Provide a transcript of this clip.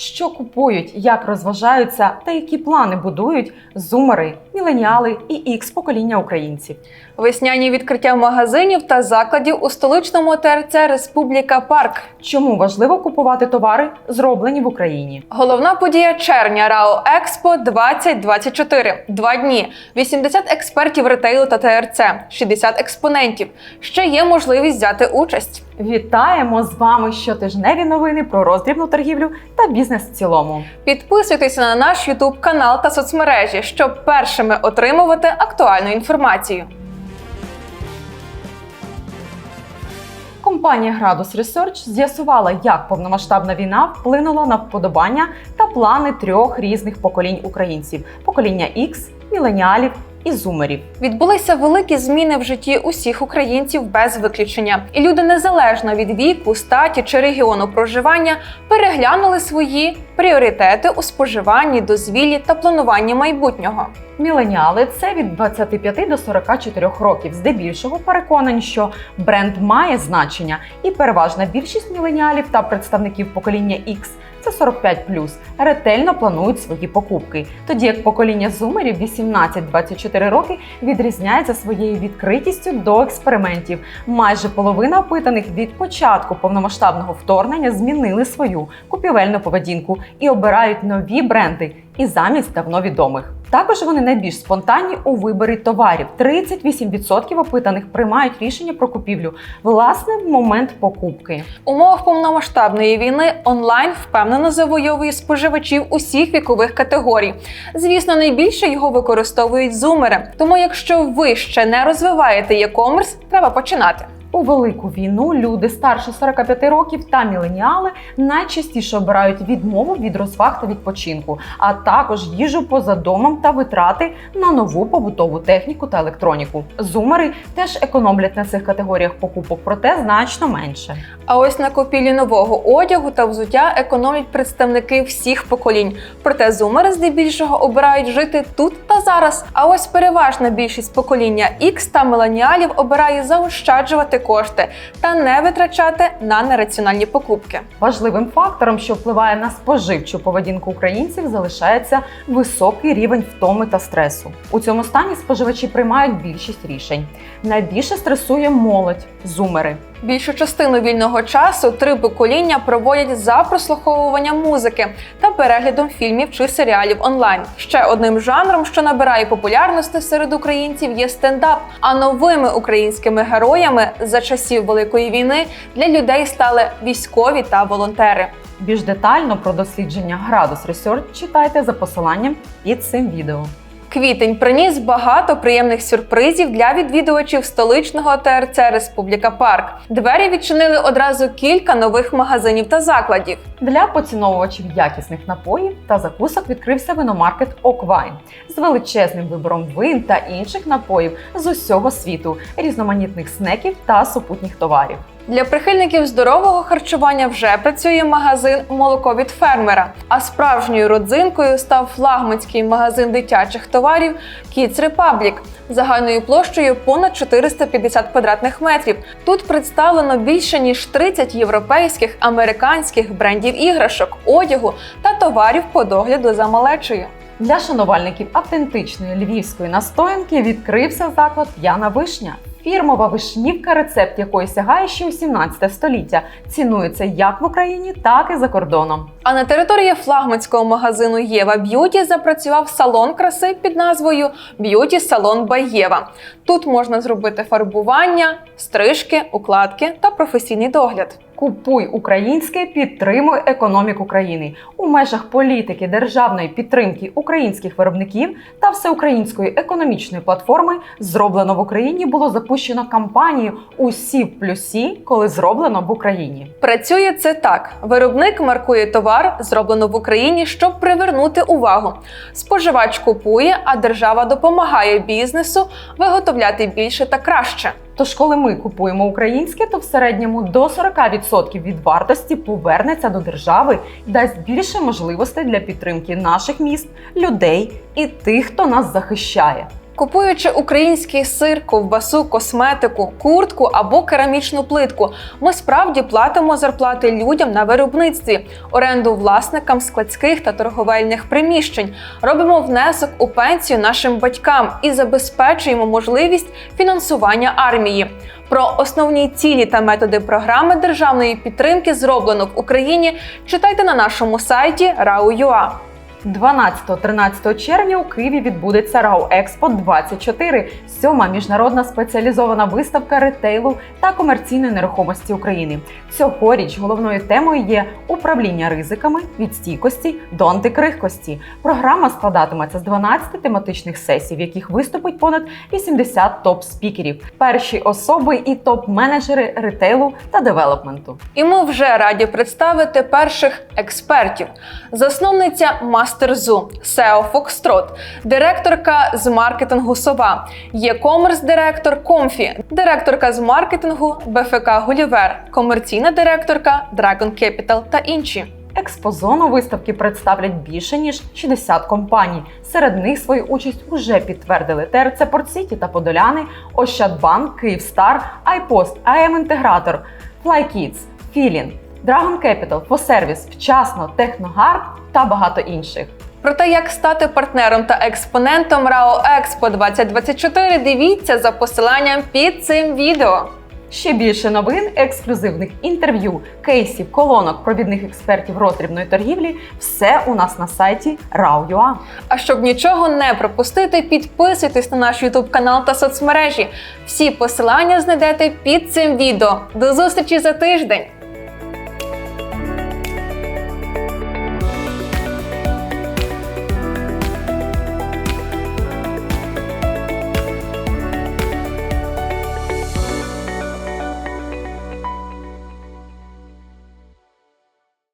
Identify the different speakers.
Speaker 1: Що купують, як розважаються та які плани будують зумери, міленіали і ікс покоління українців.
Speaker 2: Весняні відкриття магазинів та закладів у столичному ТРЦ Республіка Парк.
Speaker 1: Чому важливо купувати товари, зроблені в Україні?
Speaker 2: Головна подія червня РАО Експо 2024. Два дні. 80 експертів ретейлу та ТРЦ, 60 експонентів. Ще є можливість взяти участь.
Speaker 1: Вітаємо з вами щотижневі новини про роздрібну торгівлю та бізнес в цілому.
Speaker 2: Підписуйтеся на наш YouTube канал та соцмережі, щоб першими отримувати актуальну інформацію.
Speaker 1: Компанія Градус Research з'ясувала, як повномасштабна війна вплинула на вподобання та плани трьох різних поколінь українців: покоління X, міленіалів і зумерів.
Speaker 2: Відбулися великі зміни в житті усіх українців без виключення, і люди незалежно від віку, статі чи регіону проживання переглянули свої пріоритети у споживанні, дозвіллі та плануванні майбутнього.
Speaker 1: Міленіали це від 25 до 44 років. Здебільшого переконані, що бренд має значення, і переважна більшість міленіалів та представників покоління X – це 45+, ретельно планують свої покупки. Тоді як покоління зумерів 18-24 роки відрізняється своєю відкритістю до експериментів. Майже половина опитаних від початку повномасштабного вторгнення змінили свою купівельну поведінку і обирають нові бренди і замість давно відомих. Також вони найбільш спонтанні у виборі товарів. 38% опитаних приймають рішення про купівлю власне в момент покупки.
Speaker 2: В умовах повномасштабної війни онлайн впевнено завойовує споживачів усіх вікових категорій. Звісно, найбільше його використовують зумери. Тому, якщо ви ще не розвиваєте e-commerce, треба починати.
Speaker 1: У велику війну люди старше 45 років та міленіали найчастіше обирають відмову від розваг та відпочинку, а також їжу поза домом та витрати на нову побутову техніку та електроніку. Зумери теж економлять на цих категоріях покупок, проте значно менше.
Speaker 2: А ось на купівлі нового одягу та взуття економлять представники всіх поколінь. Проте зумери здебільшого обирають жити тут та зараз. А ось переважна більшість покоління X та міленіалів обирає заощаджувати кошти та не витрачати на нераціональні покупки.
Speaker 1: Важливим фактором, що впливає на споживчу поведінку українців, залишається високий рівень втоми та стресу. У цьому стані споживачі приймають більшість рішень. Найбільше стресує молодь, зумери.
Speaker 2: Більшу частину вільного часу три покоління проводять за прослуховуванням музики та переглядом фільмів чи серіалів онлайн. Ще одним жанром, що набирає популярності серед українців, є стендап. А новими українськими героями за часів Великої війни для людей стали військові та волонтери.
Speaker 1: Більш детально про дослідження Градус Research читайте за посиланням під цим відео.
Speaker 2: Квітень приніс багато приємних сюрпризів для відвідувачів столичного ТРЦ Республіка Парк. Двері відчинили одразу кілька нових магазинів та закладів.
Speaker 1: Для поціновувачів якісних напоїв та закусок відкрився виномаркет Оквайн з величезним вибором вин та інших напоїв з усього світу, різноманітних снеків та супутніх товарів.
Speaker 2: Для прихильників здорового харчування вже працює магазин молоко від фермера. А справжньою родзинкою став флагманський магазин дитячих товарів Kids Republic загальною площею понад 450 квадратних метрів. Тут представлено більше ніж 30 європейських, американських брендів іграшок, одягу та товарів по догляду за малечою.
Speaker 1: Для шанувальників автентичної львівської настоянки відкрився заклад П'яна вишня. Фірмова вишнівка, рецепт якої сягає ще у 17 століття, цінується як в Україні, так і за кордоном.
Speaker 2: А на території флагманського магазину Єва Б'юті запрацював салон краси під назвою Б'юті Салон by Єва. Тут можна зробити фарбування, стрижки, укладки та професійний догляд.
Speaker 1: Купуй українське, підтримуй економіку країни у межах політики державної підтримки українських виробників та всеукраїнської економічної платформи зроблено в Україні було запущено кампанію Усі в плюсі, коли зроблено в Україні.
Speaker 2: Працює це так: виробник маркує товар, зроблено в Україні, щоб привернути увагу. Споживач купує, а держава допомагає бізнесу виготовляти більше та краще.
Speaker 1: Тож, коли ми купуємо українське, то в середньому до 40% від вартості повернеться до держави і дасть більше можливостей для підтримки наших міст, людей і тих, хто нас захищає.
Speaker 2: Купуючи український сир, ковбасу, косметику, куртку або керамічну плитку, ми справді платимо зарплати людям на виробництві, оренду власникам складських та торговельних приміщень, робимо внесок у пенсію нашим батькам і забезпечуємо можливість фінансування армії. Про основні цілі та методи програми державної підтримки зроблено в Україні. Читайте на нашому сайті RAU.ua.
Speaker 1: 12-13 червня у Києві відбудеться РАО Експо 24, сьома міжнародна спеціалізована виставка ретейлу та комерційної нерухомості України. Цьогоріч головною темою є управління ризиками від стійкості до антикрихкості. Програма складатиметься з 12 тематичних сесій, в яких виступить понад 80 топ-спікерів, перші особи і топ-менеджери ретейлу та девелопменту.
Speaker 2: І ми вже раді представити перших експертів. Засновниця Мастерзу, SEO Foxtrot, директорка з маркетингу Сова, є-комерс директор Комфі, директорка з маркетингу БФК Гулівер, комерційна директорка Dragon Capital та інші.
Speaker 1: Експозону виставки представлять більше ніж 60 компаній. Серед них свою участь уже підтвердили ТРЦ Портсіті та Подоляни, Ощадбанк, Київстар, iPost, AM Інтегратор, FlyKids, Філін, Dragon Capital, Фосервіс, Вчасно, Техногард та багато інших.
Speaker 2: Про те, як стати партнером та експонентом РАО Експо 2024, дивіться за посиланням під цим відео.
Speaker 1: Ще більше новин, ексклюзивних інтерв'ю, кейсів, колонок, провідних експертів роздрібної торгівлі все у нас на сайті RAW.ua.
Speaker 2: А щоб нічого не пропустити, підписуйтесь на наш YouTube канал та соцмережі. Всі посилання знайдете під цим відео. До зустрічі за тиждень!